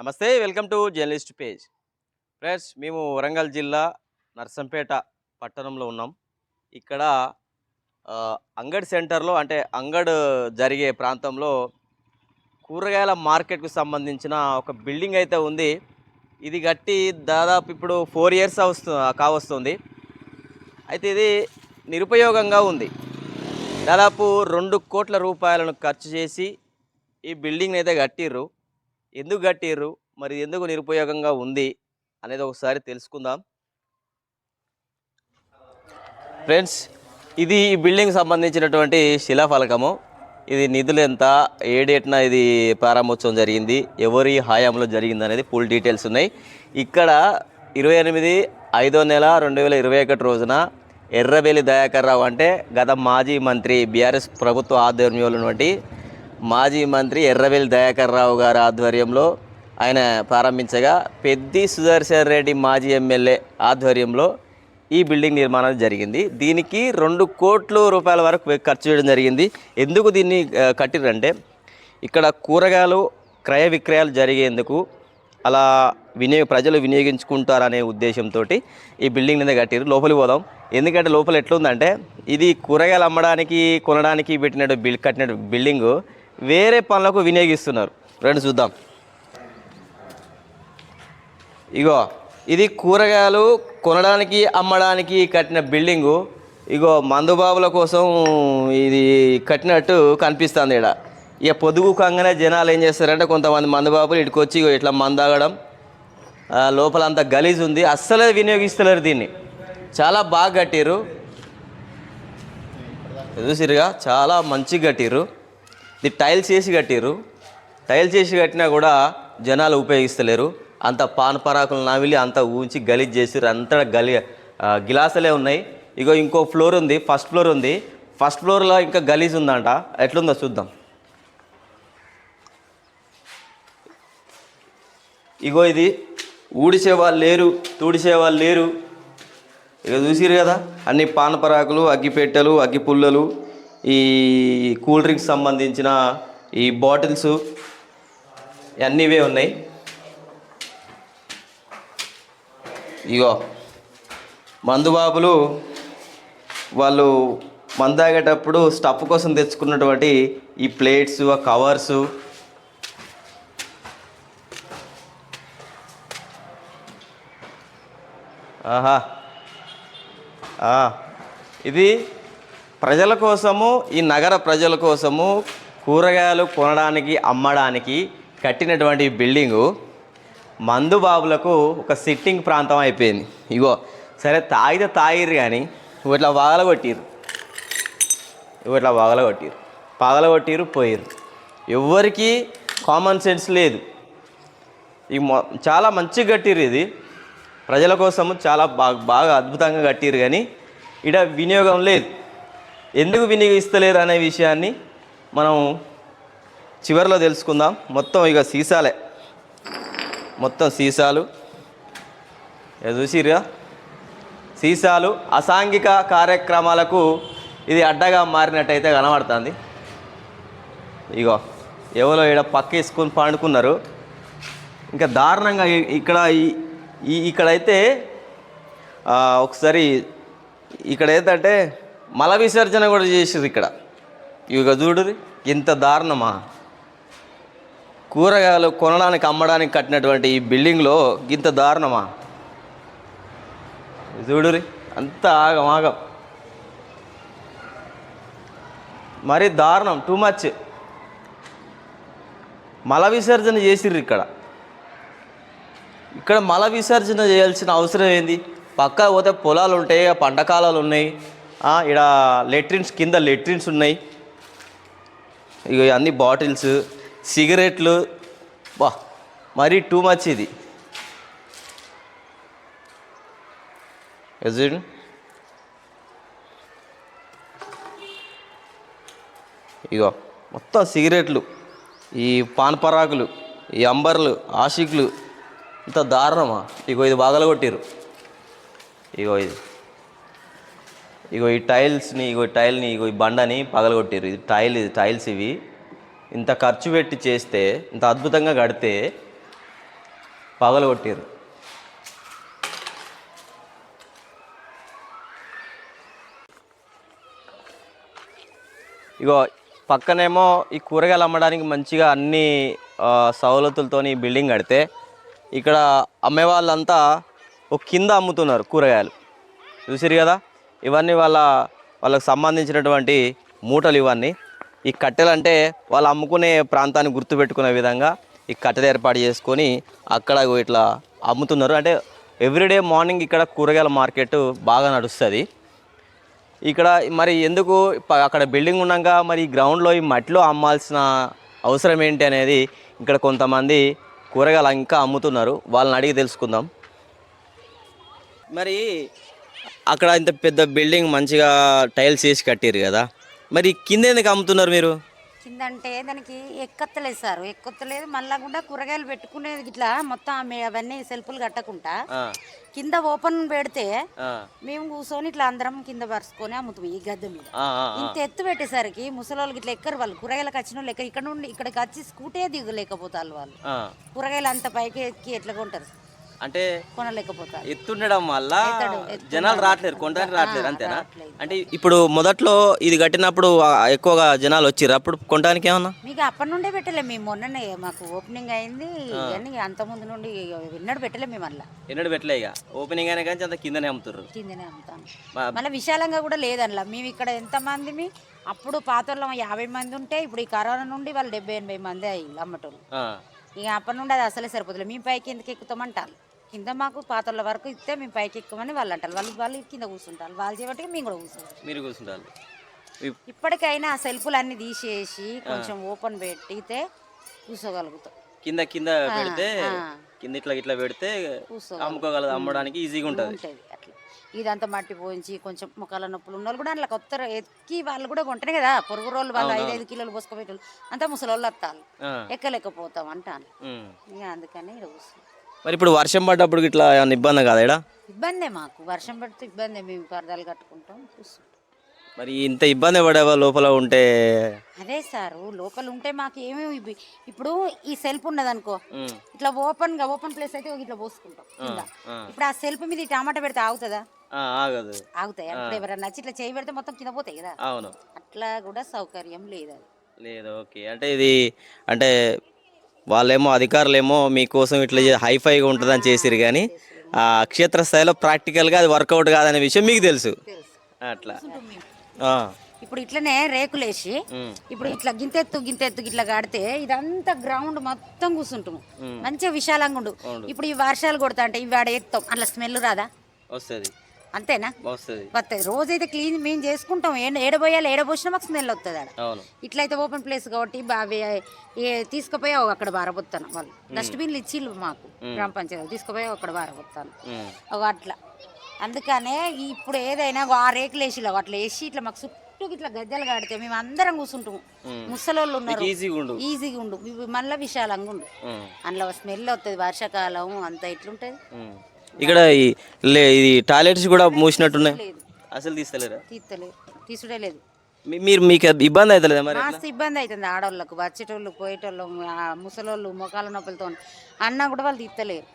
Namaste welcome to journalist page. Friends మేము వరంగల్ జిల్లా నర్సంపేట పట్టణంలో ఉన్నాం. ఇక్కడ అంగడ్ అంగడి సెంటర్లో అంటే అంగడ్ జరిగే ప్రాంతంలో కూరగాయల మార్కెట్కు సంబంధించిన ఒక బిల్డింగ్ అయితే ఉంది. ఇది కట్టి దాదాపు ఇప్పుడు ఫోర్ ఇయర్స్ వస్తు కావస్తుంది. అయితే ఇది నిరుపయోగంగా ఉంది. దాదాపు రెండు కోట్ల రూపాయలను ఖర్చు చేసి ఈ బిల్డింగ్ని అయితే కట్టిర్రు. ఎందుకు కట్టిర్రు? మరి ఎందుకు నిరుపయోగంగా ఉంది? అనేది ఒకసారి తెలుసుకుందాం. ఫ్రెండ్స్ ఇది ఈ బిల్డింగ్ సంబంధించినటువంటి శిలాఫలకము. ఇది నిధులు ఎంత? ఏ డేట్న ఇది ప్రారంభోత్సవం జరిగింది? ఎవరి హయాంలో జరిగింది అనేది ఫుల్ డీటెయిల్స్ ఉన్నాయి. ఇక్కడ ఇరవై ఎనిమిది ఐదో నెల రెండు వేల ఇరవై ఒకటి రోజున ఎర్రబెల్లి దయాకర్ రావు అంటే గత మాజీ మంత్రి బీఆర్ఎస్ ప్రభుత్వ ఆధ్వర్యంలో ఉన్నటువంటి మాజీ మంత్రి ఎర్రవేలి దయాకర్ రావు గారి ఆధ్వర్యంలో ఆయన ప్రారంభించగా పెద్ది సుదర్శన్ రెడ్డి మాజీ ఎమ్మెల్యే ఆధ్వర్యంలో ఈ బిల్డింగ్ నిర్మాణం జరిగింది. దీనికి రెండు కోట్ల రూపాయల వరకు ఖర్చు చేయడం జరిగింది. ఎందుకు దీన్ని కట్టిరంటే ఇక్కడ కూరగాయలు క్రయ విక్రయాలు జరిగేందుకు అలా వినియోగ ప్రజలు వినియోగించుకుంటారనే ఉద్దేశంతో ఈ బిల్డింగ్ మీద కట్టిరు లోపలికి పోదాం. ఎందుకంటే లోపల ఎట్లుందంటే ఇది కూరగాయలు అమ్మడానికి కొనడానికి పెట్టినట్టు బిల్ కట్టిన బిల్డింగు వేరే పనులకు వినియోగిస్తున్నారు. రెండు చూద్దాం. ఇగో ఇది కూరగాయలు కొనడానికి అమ్మడానికి కట్టిన బిల్డింగు. ఇగో మందుబాబుల కోసం ఇది కట్టినట్టు కనిపిస్తుంది ఇక్కడ ఇక పొదుగు కంగానే జనాలు ఏం చేస్తారంటే కొంతమంది మందుబాబులు ఇటుకొచ్చి ఇగో ఇట్లా మందు తాగడం. లోపల అంత గలీజ్ ఉంది. అస్సలే వినియోగిస్తలేరు దీన్ని. చాలా బాగా కట్టిర్రు. చూసిరుగా చాలా మంచిగా కట్టిర్రు. ఇది టైల్స్ వేసి కట్టిర్రు. టైల్స్ వేసి కట్టినా కూడా జనాలు ఉపయోగిస్తలేరు. అంత పాన్ పరాకులు నవిలి అంత ఊంచి గలీజ్ చేసిర్రు. అంతా గలి గిలాసలే ఉన్నాయి. ఇగో ఇంకో ఫ్లోర్ ఉంది. ఫస్ట్ ఫ్లోర్ ఉంది. ఫస్ట్ ఫ్లోర్లో ఇంకా గలీజ్ ఉందంట. ఎట్లుందో చూద్దాం. ఇగో ఇది. ఊడిసే వాళ్ళు లేరు. తుడిసే వాళ్ళు లేరు. ఇక చూసిరు కదా? అన్ని పానపరాకులు అగ్గిపెట్టెలు అగ్గి పుల్లలు. ఈ కూల్ డ్రింక్స్ సంబంధించిన ఈ బాటిల్స్ అన్నీవే ఉన్నాయి. ఇగో మందుబాబులు వాళ్ళు మందు తాగేటప్పుడు స్టఫ్ కోసం తెచ్చుకున్నటువంటి ఈ ప్లేట్స్ ఆ కవర్స్. ఆహా. ఇది ప్రజల కోసము ఈ నగర ప్రజల కోసము కూరగాయలు కొనడానికి అమ్మడానికి కట్టినటువంటి బిల్డింగు మందు బాబులకు ఒక సిట్టింగ్ ప్రాంతం అయిపోయింది. ఇగో సరే తాగితే తాగిర్రు కానీ ఇట్లా వాగలగొట్టిర్రు. ఇట్లా వాగలగొట్టిర్రు. పగలగొట్టిరు పోయిర్రు. ఎవరికి కామన్ సెన్స్ లేదు. ఈ మొ- చాలా మంచిగా కట్టిర్రు ఇది. ప్రజల కోసము చాలా బాగా బాగా అద్భుతంగా కట్టిర్రు కానీ ఇక్కడ వినియోగం లేదు. ఎందుకు వినియోగిస్తలేరు అనే విషయాన్ని మనం చివరిలో తెలుసుకుందాం. మొత్తం ఇక సీసాలే. మొత్తం సీసాలు. చూసిరుగా సీసాలు అసాంఘిక కార్యక్రమాలకు ఇది అడ్డగా మారినట్టయితే కనబడుతుంది. ఇగో ఎవరో ఇక్కడ పక్క వేసుకొని పండుకున్నారు. ఇంకా దారుణంగా ఇక్కడ ఈ- ఇక్కడైతే ఒకసారి ఇక్కడ ఏంటంటే మల విసర్జన కూడా చేసారు ఇక్కడ. ఇక చూడు ఇంత దారుణమా? కూరగాయలు కొనడానికి అమ్మడానికి కట్టినటువంటి ఈ బిల్డింగ్లో ఇంత దారుణమా? చూడురి అంత ఆగం ఆగం. మరి దారుణం టూ మచ్. మల విసర్జన చేసిర్రు ఇక్కడ. ఇక్కడ మల విసర్జన చేయాల్సిన అవసరం ఏంది? పక్క పోతే పొలాలు ఉంటాయి పంటకాలాలు ఉన్నాయి. ఇక్కడ లెట్రిన్స్ కింద లెట్రిన్స్ ఉన్నాయి. ఇక అన్ని బాటిల్స్ సిగరెట్లు బా మరీ టూ మచ్ ఇది. ఇగో మొత్తం సిగరెట్లు ఈ పాన్ పరాకులు ఈ అంబర్లు ఆషిక్లు ఇంత దారుణమా? ఇగో ఇది బాగలగొట్టిరు ఇగో ఇది. ఇగో ఈ టైల్స్ని ఇగో ఈ టైల్ని ఇగో ఈ బండని పగలగొట్టారు ఇది టైల్ ఇది టైల్స్ ఇవి. ఇంత ఖర్చు పెట్టి చేస్తే ఇంత అద్భుతంగా కడితే పగలగొట్టారు ఇగో పక్కనేమో ఈ కూరగాయలు అమ్మడానికి మంచిగా అన్ని సవలతులతో ఈ బిల్డింగ్ కడితే ఇక్కడ అమ్మే వాళ్ళంతా ఒక కింద అమ్ముతున్నారు కూరగాయలు. చూసిరు కదా? ఇవన్నీ వాళ్ళ వాళ్ళకు సంబంధించినటువంటి మూటలు ఇవన్నీ. ఈ కట్టెలు అంటే వాళ్ళు అమ్ముకునే ప్రాంతాన్ని గుర్తుపెట్టుకునే విధంగా ఈ కట్టెలు ఏర్పాటు చేసుకొని అక్కడ ఇట్లా అమ్ముతున్నారు. అంటే ఎవ్రీడే మార్నింగ్ ఇక్కడ కూరగాయల మార్కెట్ బాగా నడుస్తుంది. ఇక్కడ మరి ఎందుకు అక్కడ బిల్డింగ్ ఉన్నాక మరి ఈ గ్రౌండ్లో ఈ మట్టిలో అమ్మాల్సిన అవసరం ఏంటి అనేది ఇక్కడ కొంతమంది కూరగాయలు ఇంకా అమ్ముతున్నారు. వాళ్ళని అడిగి తెలుసుకుందాం. మరి అక్కడ ఇంత పెద్ద బిల్డింగ్ మంచిగా టైల్స్ వేసి కట్టారు కదా. మరి కింద ఎందుకు అమ్ముతున్నారు మీరు? కింద అంటే దానికి ఎక్కత్తలేదు సార్. ఎక్కత్తలేదు. మళ్ళా కూడా కూరగాయలు పెట్టుకునేది ఇట్లా మొత్తం అవన్నీ సెల్ఫ్లు కట్టకుండా కింద ఓపెన్ పెడితే మేము కూర్చొని ఇట్లా అందరం కింద పరుచుకొని అమ్ముతాం ఈ గద్దె మీద. ఇంత ఎత్తు పెట్టేసరికి ముసలోళ్ళకి ఇట్లా ఎక్కరు వాళ్ళు. కూరగాయలకు వచ్చిన వాళ్ళు ఇక్కడ నుండి ఇక్కడికి వచ్చి స్కూటే దిగలేకపోతారు వాళ్ళు. కూరగాయలు అంత పైకి ఎక్కి ఎట్లా కొంటారు? అంటే కొనలేకపోతారు. ఎత్తుండడం వల్ల. జనాలు రావట్లేరు కొనడానికి రావట్లేరు ఆ, అంతేనా? రావట్లేదు. అంటే ఇప్పుడు మొదట్లో ఇది కట్టినప్పుడు ఎక్కువగా జనాలు వచ్చిర్రు? అప్పుడు కొనడానికి ఏమన్నా? మీకు అప్పటి నుండే పెట్టలే మేము మొన్ననే మాకు ఓపెనింగ్ అయింది కానీ అంత ముందు నుండి విన్నడు పెట్టలే మేము అలా ఎన్నడూ పెట్టలే ఇక. ఓపెనింగ్ అయినా కానీ అంత కిందనే అమ్ముతుర్రు. కిందనే అమ్ముతాను మా- మళ్ళీ విశాలంగా కూడా లేదనలా. మేము ఇక్కడ ఎంతమంది మీ అప్పుడు పాతల్లో యాభై మంది ఉంటే ఇప్పుడు ఈ కరోనా నుండి వాళ్ళు డెబ్బై ఎనభై మంది అయ్యి అమ్మటోళ్ళు. ఇక అప్పటి నుండి అది అసలే సరిపోతుంది మేము పైకి ఎందుకు ఎక్కుతామంటారు? కింద మాకు పాతల వరకు ఇస్తే మేము పైకి ఎక్కుమని వాళ్ళు అంటారు. వాళ్ళు వాళ్ళు కింద కూర్చుంటారు. వాళ్ళు చేయబట్టి మేము కూడా కూర్చుంటాం. మీరు కూర్చుంటారు. ఇప్పటికైనా ఆ సెల్ఫులు అన్ని తీసేసి కొంచెం ఓపెన్ పెట్టితే కూర్చోగలుగుతాం. కింద కింద పెడితే. కింద ఇట్లా ఇట్లా పెడితే. అమ్ముకోగలదు. అమ్మడానికి ఈజీగా ఉంటుంది. ఇదంతా మట్టి పోయించి కొంచెం ముఖాల నొప్పులు ఉన్న వాళ్ళు కూడా అందులో కొత్త ఎక్కి వాళ్ళు కూడా కొంటనే కదా. పొరుగు రోజులు వాళ్ళు ఐదు ఐదు కిలోలు పోసుకోబెట్టారు అంతా ముసలి వాళ్ళు వస్తారు ఎక్కలేకపోతాం అంటాను. అందుకని ఇక్కడ కూర్చున్నాం. మరి ఇప్పుడు వర్షం పడ్డప్పుడు ఇట్లా ఏమన్నా ఇబ్బంది కాదా ఈడ? ఇబ్బందే మాకు. వర్షం పడితే ఇబ్బందే. మేము పరదాలు కట్టుకుంటాం మరి ఇంత ఇబ్బంది పడేవా లోపల ఉంటే? అదే సారు లోపల ఉంటే మాకు ఏమేమి ఇప్పుడు ఈ సెల్ఫ్ ఉన్నది అనుకో ఇట్లా ఓపెన్గా ఓపెన్ ప్లేస్ అయితే ఇట్లా పోసుకుంటాం. కింద. ఇప్పుడు ఆ సెల్ఫ్ మీద ఈ టమాటా పెడితే ఆగుతుందా? ఆ, ఆగదు. ఆగుతాయి? ఇప్పుడు ఎవరైనా నచ్చి ఇట్లా చేయి పెడితే మొత్తం కింద పోతాయి కదా? అవును. అట్లా కూడా సౌకర్యం లేదు అది. లేదు ఓకే. అంటే ఇది అంటే వాళ్ళేమో అధికారులేమో మీకోసం ఇట్లా హైఫైగా ఉంటుందని చేసిరు కానీ ఆ క్షేత్రస్థాయిలో ప్రాక్టికల్గా అది వర్కౌట్ కాదనే విషయం మీకు తెలుసు. అట్లా. ఇప్పుడు ఇట్లనే రేకులేసి ఇప్పుడు ఇట్లా గింతెత్తు గింతెత్తు ఇట్లా కడితే ఇదంతా గ్రౌండ్ మొత్తం కూర్చుంటాము మంచిగా విశాలంగా ఉండు. ఇప్పుడు ఈ వర్షాలు కొడతా అంటే ఇవి ఆడ ఎత్తాం. అట్లా స్మెల్ రాదా? వస్తుంది. అంతేనా? వస్తుంది. వస్తుంది. రోజైతే క్లీన్ మేము చేసుకుంటాం. ఏడబోయాలి ఏడబోసినా మాకు స్మెల్ వస్తుంది ఆడ. అవును. ఇట్లయితే ఓపెన్ ప్లేస్ కాబట్టి తీసుకుపోయి అక్కడ బారబోతాను వాళ్ళు. డస్ట్బిన్లు ఇచ్చిళ్ళు మాకు గ్రామ పంచాయతీ. తీసుకుపోయి అక్కడ ఒక అట్లా. అందుకనే ఇప్పుడు ఏదైనా ఆ రేకులు వేసి అట్లా వేసి ఇట్లా మాకు చుట్టూ ఇట్లా గద్దెలు కడితే మేము అందరం కూర్చుంటాము ముసలోళ్ళు ఉన్నారు. ఈజీగా ఉండు. ఈజీగా ఉండు. ఇవి మళ్ళీ విశాలంగా ఉండు. అందులో స్మెల్ వస్తుంది వర్షాకాలం అంతా ఎట్లుంటుంది. ఇక్కడ ఈ లే ఇది టాయిలెట్స్ కూడా మూసినట్టున్నాయి. అసలు తీస్తలేరా? తీస్తలేదు. తీసుడే లేదు. మీ- మీరు మీకు ఇబ్బంది అవుతలేదా మరి మస్తు ఇబ్బంది అవుతుంది ఆడవాళ్ళకు వచ్చేటోళ్ళు పోయేటోళ్ళు ఆ ముసలోళ్ళు మొఖాల నొప్పులతో. అన్నా కూడా వాళ్ళు తీస్తలేరు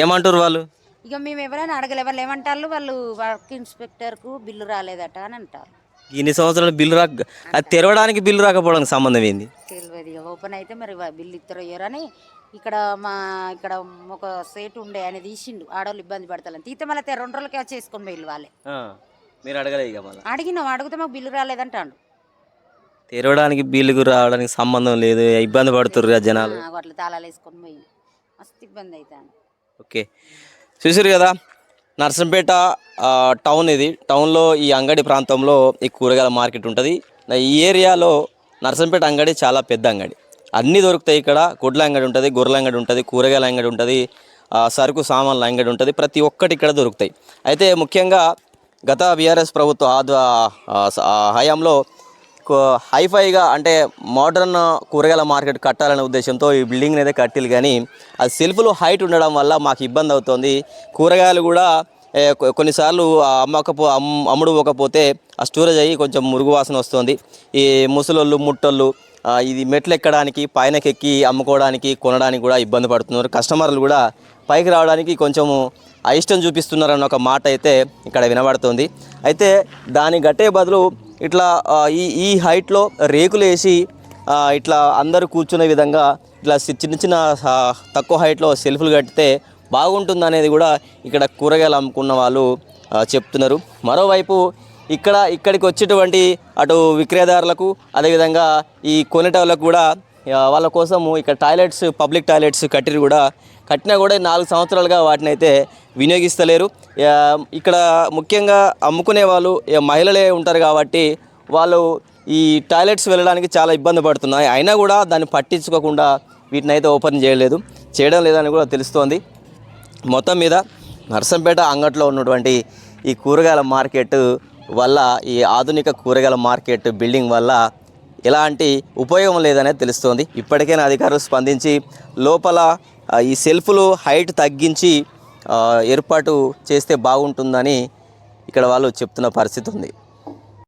ఏమంటారు వాళ్ళు? ఇక మేము ఎవరైనా అడగలే. వాళ్ళు ఏమంటారు? వాళ్ళు వర్క్ ఇన్స్పెక్టర్కు బిల్లు రాలేదట అని అంటారు. ఇన్ని సంవత్సరాలు బిల్లు రాక అది తెరవడానికి బిల్లు రాకపోవడానికి సంబంధం ఏంది? తెలియదు ఇక ఓపెన్ అయితే మరి వా- బిల్లు ఇస్తారో ఇయ్యరని ఇక్కడ మా ఇక్కడ ఒక సేటు ఉండే ఆయన తీసిండు. ఆడవాళ్ళు ఇబ్బంది పడతారని తీతే మళ్ళీ రెండు రోజులకే వచ్చి వేసుకొని పోయి వాళ్ళే. ఆ, మీరు అడగలే ఇక మళ్ళీ? అడిగినాం. అడిగితే మాకు బిల్లు రాలేదంటాడు. తెరవడానికి బిల్లుకు రావడానికి సంబంధం లేదు. ఇబ్బంది పడుతుర్రు జనాలు. అట్లా తాళాలు వేసుకొని పోయి మస్తు ఇబ్బంది అవుతాను ఓకే. చూసారు కదా నర్సంపేట టౌన్ ఇది. టౌన్లో ఈ అంగడి ప్రాంతంలో ఈ కూరగాయల మార్కెట్ ఉంటుంది. ఈ ఏరియాలో నర్సంపేట అంగడి చాలా పెద్ద అంగడి. అన్నీ దొరుకుతాయి ఇక్కడ. గుడ్ల అంగడి ఉంటుంది గొర్రెల అంగడి ఉంటుంది కూరగాయల అంగడి ఉంటుంది సరుకు సామాన్ల అంగడి ఉంటుంది. ప్రతి ఒక్కటి ఇక్కడ దొరుకుతాయి. అయితే ముఖ్యంగా గత బీఆర్ఎస్ ప్రభుత్వ ఆధ్వ హయాంలో హైఫైగా అంటే మోడర్న్ కూరగాయల మార్కెట్ కట్టాలనే ఉద్దేశంతో ఈ బిల్డింగ్ అయితే కట్టిలు కానీ అది సెల్ఫ్లు హైట్ ఉండడం వల్ల మాకు ఇబ్బంది అవుతుంది. కూరగాయలు కూడా కొన్నిసార్లు అమ్మకపో అమ్- ఆ స్టోరేజ్ అయ్యి కొంచెం మురుగు వాసన వస్తుంది. ఈ ముసలోళ్ళు ముట్టోళ్ళు ఇది మెట్లు ఎక్కడానికి పైనకి ఎక్కి అమ్ముకోవడానికి కొనడానికి కూడా ఇబ్బంది పడుతున్నారు. కస్టమర్లు కూడా పైకి రావడానికి కొంచెము అయిష్టం చూపిస్తున్నారు అన్న ఒక మాట అయితే ఇక్కడ వినబడుతుంది. అయితే దాని గట్టే బదులు ఇట్లా ఈ ఈ హైట్లో రేకులు వేసి ఇట్లా అందరూ కూర్చునే విధంగా ఇట్లా చిన్న చిన్న తక్కువ హైట్లో సెల్ఫ్లు కట్టితే బాగుంటుంది అనేది కూడా ఇక్కడ కూరగాయలు అమ్ముకున్న వాళ్ళు చెప్తున్నారు. మరోవైపు ఇక్కడ ఇక్కడికి వచ్చేటువంటి అటు విక్రయదారులకు అదేవిధంగా ఈ కొనేటోళ్ళకు కూడా వాళ్ళ కోసము ఇక్కడ టాయిలెట్స్ పబ్లిక్ టాయిలెట్స్ కట్టిరు కూడా. కట్టినా కూడా నాలుగు సంవత్సరాలుగా వాటిని అయితే వినియోగిస్తలేరు ఇక్కడ ముఖ్యంగా అమ్ముకునే వాళ్ళు మహిళలే ఉంటారు కాబట్టి వాళ్ళు ఈ టాయిలెట్స్ వెళ్ళడానికి చాలా ఇబ్బంది పడుతున్నాయి. అయినా కూడా దాన్ని పట్టించుకోకుండా వీటిని అయితే ఓపెన్ చేయలేదు. చేయడం లేదని కూడా తెలుస్తోంది. మొత్తం మీద నర్సంపేట అంగట్లో ఉన్నటువంటి ఈ కూరగాయల మార్కెట్ వల్ల ఈ ఆధునిక కూరగాయల మార్కెట్ బిల్డింగ్ వల్ల ఎలాంటి ఉపయోగం లేదనేది తెలుస్తోంది. ఇప్పటికైనా అధికారులు స్పందించి లోపల ఈ సెల్ఫ్లు హైట్ తగ్గించి ఏర్పాటు చేస్తే బాగుంటుందని ఇక్కడ వాళ్ళు చెప్తున్న పరిస్థితి ఉంది.